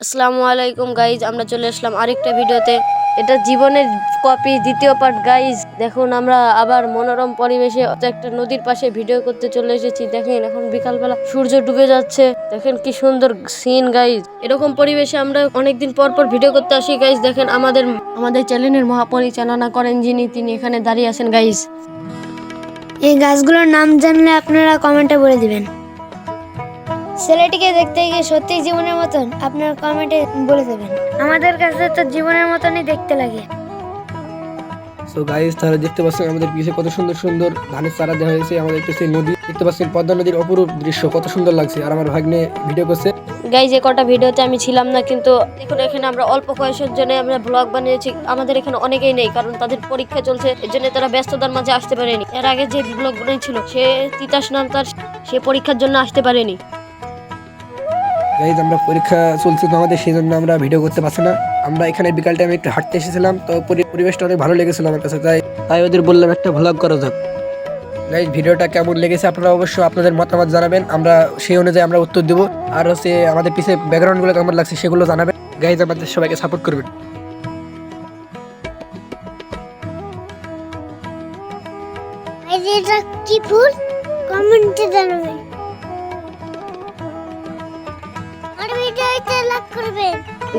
আসসালামু আলাইকুম গাইজ আমরা চলে আসলাম আরেকটা ভিডিওতে। এটা জীবনের কপি দ্বিতীয় পার্ট গাইজ দেখুন, আমরা আবার মনোরম পরিবেশে একটা নদীর পাশে ভিডিও করতে চলে এসেছি। দেখেন, এখন বিকালবেলা সূর্য ডুবে যাচ্ছে। দেখেন কি সুন্দর সিন গাইজ এরকম পরিবেশে আমরা অনেকদিন পর পর ভিডিও করতে আসি গাইজ দেখেন, আমাদের আমাদের চ্যানেলের মহাপরিচালনা করেন যিনি, তিনি এখানে দাঁড়িয়ে আছেন গাইজ এই গাছগুলোর নাম জানলে আপনারা কমেন্টে বলে দিবেন। ছেলেটিকে দেখতে গিয়ে সত্যি জীবনের মতন আপনারা কমেন্টে বলে দেবেন। আমাদের কাছে তো জীবনের মতনই দেখতে লাগে। সো গাইস তাহলে দেখতে পাচ্ছেন আমাদের পিছে কত সুন্দর সুন্দর ধানের চারা দেওয়া হয়েছে আমাদের পিছে নদী। দেখতে পাচ্ছেন পদ্মা নদীর অপরূপ দৃশ্য কত সুন্দর লাগছে। আর আমার ভাগ্নে ভিডিও করছে। গাইজ যে কটা ভিডিওতে আমি ছিলাম না কিন্তু দেখুন এখানে আমরা অল্প কয়েকজন জন্য আমরা ব্লগ বানিয়েছি। আমাদের এখানে অনেকেই নেই কারণ তাদের পরীক্ষা চলছে এর জন্য তারা ব্যস্ততার মাঝে আসতে পারেনি। এর আগে যে ব্লগ বানিয়েছিল সে তিতাস নাম তার সে পরীক্ষার জন্য আসতে পারেনি। গাইজ আমরা পরীক্ষা চলছে তো আমাদের সেই জন্য আমরা ভিডিও করতে পারছি না। আমরা এখানে বিকাল টাইমে একটু হাঁটতে এসেছিলাম তো পরিবেশটা অনেক ভালো লেগেছিল আমার কাছে তাই তাই ওদের বললাম একটা ভ্লগ করা যাক। গাইজ ভিডিওটা কেমন লেগেছে আপনারা অবশ্যই আপনাদের মতামত জানাবেন আমরা সেই অনুযায়ী আমরা উত্তর দেবো। আর হচ্ছে আমাদের পিছে ব্যাকগ্রাউন্ডগুলো কেমন লাগছে সেগুলো জানাবেন। গাইজ আমাদের সবাইকে সাপোর্ট করবেন। এটা কি ফুল? কমেন্টে জানাবেন।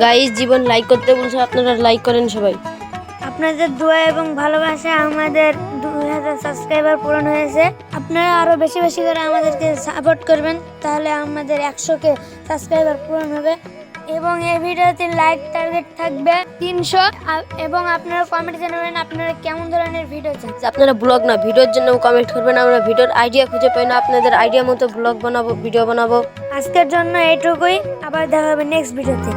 গাইজ জীবন লাইক করতে বলছে আপনারা লাইক করেন সবাই। আপনাদের দোয়া এবং ভালোবাসা আমাদের দুই হাজার সাবস্ক্রাইবার পূরণ হয়েছে। আপনারা আরও বেশি বেশি করে আমাদেরকে সাপোর্ট করবেন তাহলে আমাদের একশোকে সাবস্ক্রাইবার পূরণ হবে। এবং এই ভিডিওতে লাইক টার্গেট থাকবে তিনশো এবং আপনারা কমেন্ট জানাবেন আপনারা কেমন ধরনের ভিডিও চান। আপনারা ব্লগ না ভিডিওর জন্য কমেন্ট করবেন আমরা ভিডিওর আইডিয়া খুঁজে পাই না আপনাদের আইডিয়া মতো ব্লগ বানাবো ভিডিও বানাবো। আজকের জন্য এইটুকুই আবার দেখা হবে নেক্সট ভিডিওতে